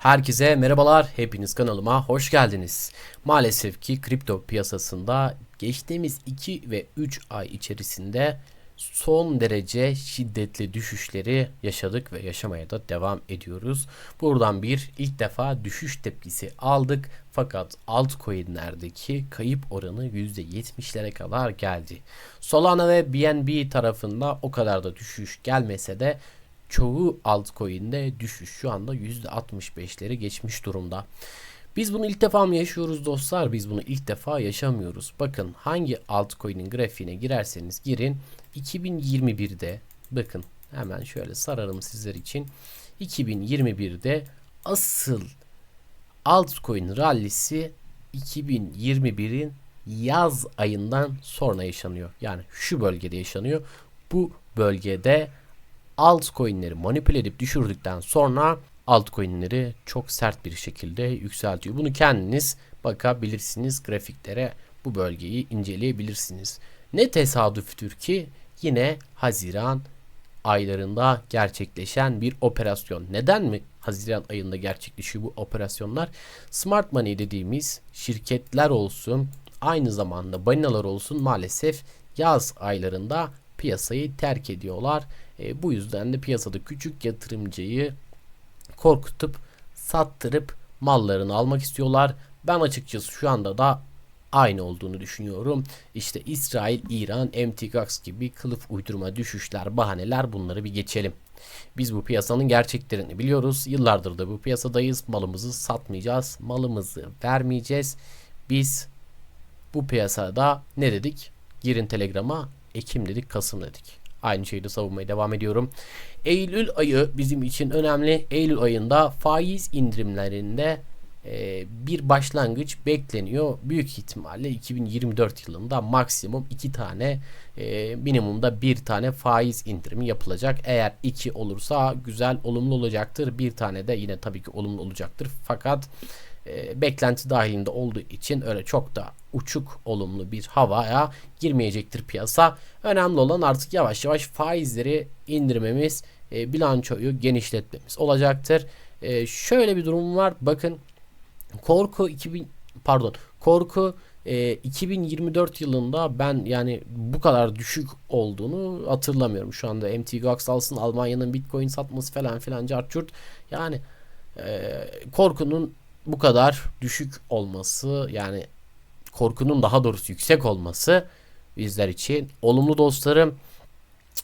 Herkese merhabalar, hepiniz kanalıma hoş geldiniz. Maalesef ki kripto piyasasında geçtiğimiz 2 ve 3 ay içerisinde son derece şiddetli düşüşleri yaşadık ve yaşamaya da devam ediyoruz. Buradan bir ilk defa düşüş tepkisi aldık fakat altcoin'lerdeki kayıp oranı %70'lere kadar geldi. Solana ve BNB tarafında o kadar da düşüş gelmese de çoğu altcoin'de düşüş şu anda %65'leri geçmiş durumda. Biz bunu ilk defa mı yaşıyoruz dostlar? Biz bunu ilk defa yaşamıyoruz. Bakın hangi altcoin'in grafiğine girerseniz girin 2021'de bakın hemen şöyle sararım sizler için. 2021'de asıl altcoin rallisi 2021'in yaz ayından sonra yaşanıyor. Yani şu bölgede yaşanıyor. Bu bölgede altcoin'leri manipüle edip düşürdükten sonra altcoin'leri çok sert bir şekilde yükseltiyor. Bunu kendiniz bakabilirsiniz grafiklere bu bölgeyi inceleyebilirsiniz. Ne tesadüftür ki yine Haziran aylarında gerçekleşen bir operasyon. Neden mi Haziran ayında gerçekleşiyor bu operasyonlar? Smart money dediğimiz şirketler olsun, aynı zamanda balinalar olsun maalesef yaz aylarında piyasayı terk ediyorlar. E, bu yüzden de piyasada küçük yatırımcıyı korkutup sattırıp mallarını almak istiyorlar. Ben açıkçası şu anda da aynı olduğunu düşünüyorum. İşte İsrail, İran, MTGX gibi kılıf uydurma düşüşler, bahaneler bunları bir geçelim. Biz bu piyasanın gerçeklerini biliyoruz. Yıllardır da bu piyasadayız. Malımızı satmayacağız. Malımızı vermeyeceğiz. Biz bu piyasada ne dedik? Girin Telegram'a Ekim dedik, Kasım dedik. Aynı şeyi de savunmaya devam ediyorum. Eylül ayı bizim için önemli. Eylül ayında faiz indirimlerinde e, bir başlangıç bekleniyor. Büyük ihtimalle 2024 yılında maksimum 2 tane e, minimumda bir tane faiz indirimi yapılacak. Eğer 2 olursa güzel olumlu olacaktır. Bir tane de yine tabii ki olumlu olacaktır. Fakat e, beklenti dahilinde olduğu için öyle çok da uçuk olumlu bir havaya girmeyecektir piyasa. Önemli olan artık yavaş yavaş faizleri indirmemiz, e, bilançoyu genişletmemiz olacaktır. E, şöyle bir durum var. Bakın korku 2000 pardon korku e, 2024 yılında ben yani bu kadar düşük olduğunu hatırlamıyorum. Şu anda MTGOX alsın Almanya'nın Bitcoin satması falan filan carçurt yani e, korkunun bu kadar düşük olması yani korkunun daha doğrusu yüksek olması bizler için olumlu dostlarım.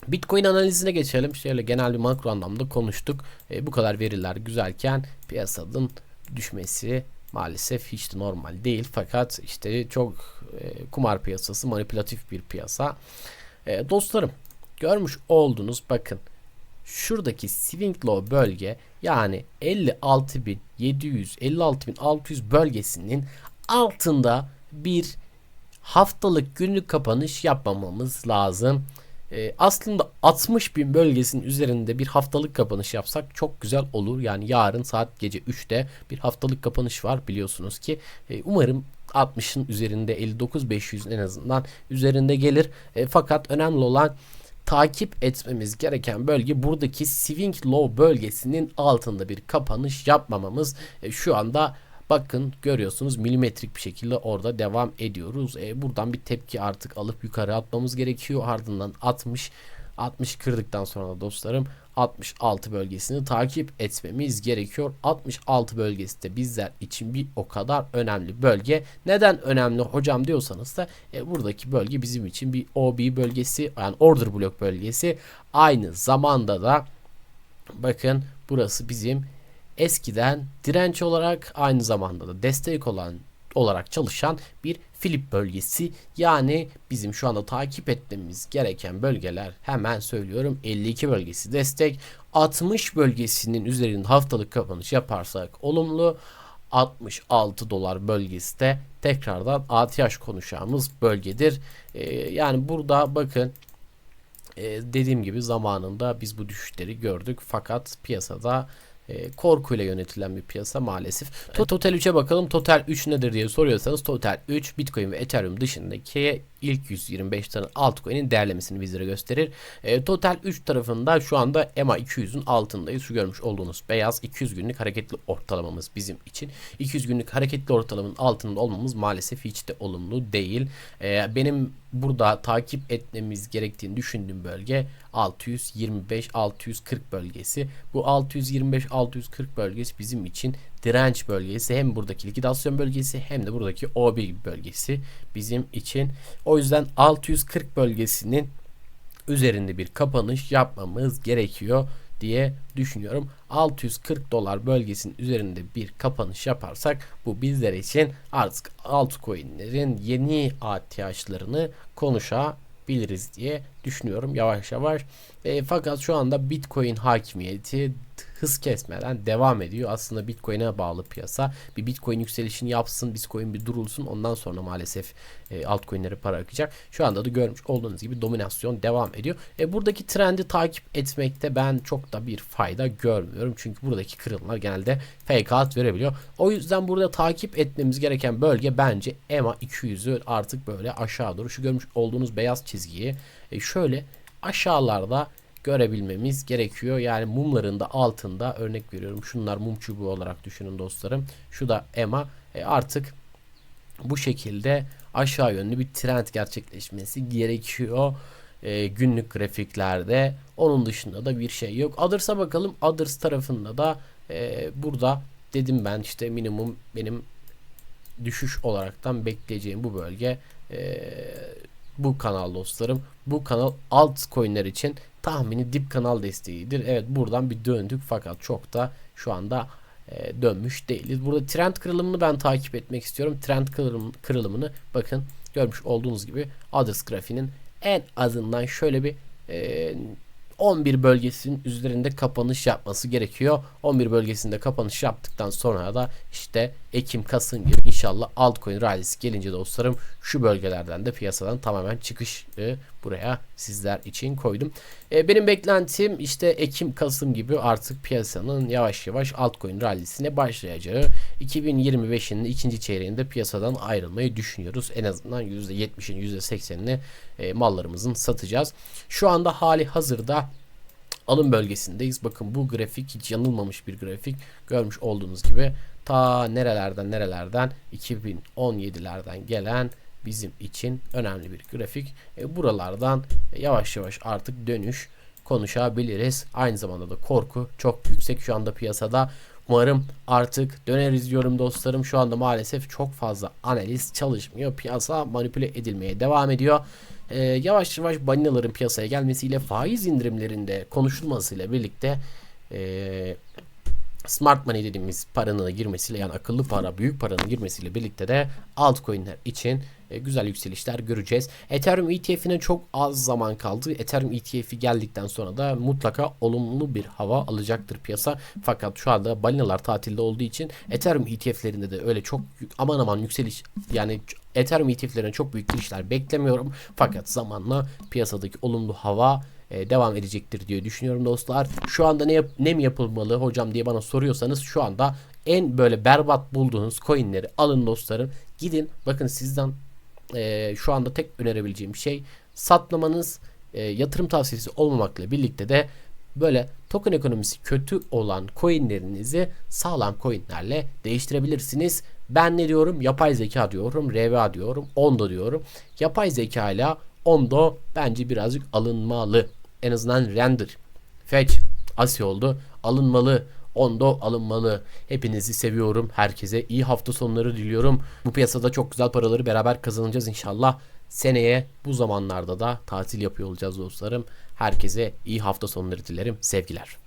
Bitcoin analizine geçelim. Şöyle genel bir makro anlamda konuştuk. E, bu kadar veriler güzelken piyasanın düşmesi maalesef hiç de normal değil. Fakat işte çok e, kumar piyasası manipülatif bir piyasa. E, dostlarım görmüş oldunuz bakın şuradaki swing low bölge yani 56.700 56.600 bölgesinin altında bir haftalık günlük kapanış yapmamamız lazım. Ee, aslında 60 bin bölgesinin üzerinde bir haftalık kapanış yapsak çok güzel olur. Yani yarın saat gece 3'te bir haftalık kapanış var biliyorsunuz ki. Ee, umarım 60'ın üzerinde 59-500'ün en azından üzerinde gelir. E, fakat önemli olan takip etmemiz gereken bölge buradaki swing low bölgesinin altında bir kapanış yapmamamız. E, şu anda bakın görüyorsunuz milimetrik bir şekilde orada devam ediyoruz. E, buradan bir tepki artık alıp yukarı atmamız gerekiyor. Ardından 60 60 kırdıktan sonra da dostlarım 66 bölgesini takip etmemiz gerekiyor. 66 bölgesi de bizler için bir o kadar önemli bölge. Neden önemli hocam diyorsanız da e, buradaki bölge bizim için bir OB bölgesi yani order block bölgesi. Aynı zamanda da bakın burası bizim eskiden direnç olarak aynı zamanda da destek olan olarak çalışan bir Filip bölgesi. Yani bizim şu anda takip etmemiz gereken bölgeler hemen söylüyorum 52 bölgesi destek 60 bölgesinin üzerinde haftalık kapanış yaparsak olumlu 66 dolar bölgesi de tekrardan ATH konuşacağımız bölgedir. Ee, yani burada bakın e, dediğim gibi zamanında biz bu düşüşleri gördük fakat piyasada e, korkuyla yönetilen bir piyasa maalesef. Total 3'e bakalım. Total 3 nedir diye soruyorsanız Total 3 Bitcoin ve Ethereum dışındaki ilk 125 tane altcoin'in değerlemesini bizlere gösterir. E, total 3 tarafında şu anda EMA 200'ün altındayız. Şu görmüş olduğunuz beyaz 200 günlük hareketli ortalamamız bizim için. 200 günlük hareketli ortalamanın altında olmamız maalesef hiç de olumlu değil. E, benim burada takip etmemiz gerektiğini düşündüğüm bölge 625-640 bölgesi. Bu 625-640 bölgesi bizim için direnç bölgesi. Hem buradaki likidasyon bölgesi hem de buradaki OB bölgesi bizim için. O yüzden 640 bölgesinin üzerinde bir kapanış yapmamız gerekiyor diye düşünüyorum. 640 dolar bölgesinin üzerinde bir kapanış yaparsak bu bizler için artık altcoin'lerin yeni ihtiyaçlarını konuşabiliriz diye düşünüyorum yavaş yavaş. E, fakat şu anda Bitcoin hakimiyeti hız kesmeden devam ediyor. Aslında Bitcoin'e bağlı piyasa. Bir Bitcoin yükselişini yapsın, Bitcoin bir durulsun. Ondan sonra maalesef e, altcoin'lere para akacak. Şu anda da görmüş olduğunuz gibi dominasyon devam ediyor. E, buradaki trendi takip etmekte ben çok da bir fayda görmüyorum. Çünkü buradaki kırılmalar genelde fake out verebiliyor. O yüzden burada takip etmemiz gereken bölge bence EMA 200'ü artık böyle aşağı doğru şu görmüş olduğunuz beyaz çizgiyi e, şöyle aşağılarda görebilmemiz gerekiyor. Yani mumların da altında örnek veriyorum. Şunlar mum çubuğu olarak düşünün dostlarım. Şu da EMA. E artık bu şekilde aşağı yönlü bir trend gerçekleşmesi gerekiyor. E, günlük grafiklerde. Onun dışında da bir şey yok. Others'a bakalım. Others tarafında da e, burada dedim ben işte minimum benim düşüş olaraktan bekleyeceğim bu bölge e, bu kanal dostlarım. Bu kanal altcoin'ler için tahmini dip kanal desteğidir. Evet buradan bir döndük fakat çok da şu anda e, dönmüş değiliz. Burada trend kırılımını ben takip etmek istiyorum. Trend kırılım, kırılımını bakın görmüş olduğunuz gibi Others grafiğinin en azından şöyle bir e, 11 bölgesinin üzerinde kapanış yapması gerekiyor. 11 bölgesinde kapanış yaptıktan sonra da işte Ekim, Kasım gibi inşallah altcoin rallisi gelince dostlarım şu bölgelerden de piyasadan tamamen çıkış buraya sizler için koydum. E, benim beklentim işte Ekim, Kasım gibi artık piyasanın yavaş yavaş altcoin rallisine başlayacağı. 2025'in ikinci çeyreğinde piyasadan ayrılmayı düşünüyoruz. En azından %70'in %80'ini e, mallarımızın satacağız. Şu anda hali hazırda alım bölgesindeyiz. Bakın bu grafik hiç yanılmamış bir grafik. Görmüş olduğunuz gibi ta nerelerden nerelerden 2017'lerden gelen bizim için önemli bir grafik. E, buralardan yavaş yavaş artık dönüş konuşabiliriz. Aynı zamanda da korku çok yüksek şu anda piyasada. Umarım artık döneriz diyorum dostlarım. Şu anda maalesef çok fazla analiz çalışmıyor. Piyasa manipüle edilmeye devam ediyor. Ee, yavaş yavaş balinaların piyasaya gelmesiyle faiz indirimlerinde konuşulmasıyla birlikte e, smart money dediğimiz paranın girmesiyle yani akıllı para, büyük paranın girmesiyle birlikte de altcoin'ler için e, güzel yükselişler göreceğiz. Ethereum ETF'ine çok az zaman kaldı. Ethereum ETF'i geldikten sonra da mutlaka olumlu bir hava alacaktır piyasa. Fakat şu anda balinalar tatilde olduğu için Ethereum ETF'lerinde de öyle çok aman aman yükseliş yani Ethereum ETF'lerine çok büyük girişler beklemiyorum. Fakat zamanla piyasadaki olumlu hava e, devam edecektir diye düşünüyorum dostlar. Şu anda ne yap ne mi yapılmalı hocam diye bana soruyorsanız şu anda en böyle berbat bulduğunuz coinleri alın dostlarım. Gidin bakın sizden e, şu anda tek önerebileceğim şey satmamanız e, yatırım tavsiyesi olmamakla birlikte de böyle token ekonomisi kötü olan coinlerinizi sağlam coinlerle değiştirebilirsiniz. Ben ne diyorum? Yapay zeka diyorum, RVA diyorum, Ondo diyorum. Yapay zeka ile Ondo bence birazcık alınmalı. En azından render, fetch, asi oldu. Alınmalı. Ondo alınmalı. Hepinizi seviyorum. Herkese iyi hafta sonları diliyorum. Bu piyasada çok güzel paraları beraber kazanacağız inşallah. Seneye bu zamanlarda da tatil yapıyor olacağız dostlarım. Herkese iyi hafta sonları dilerim. Sevgiler.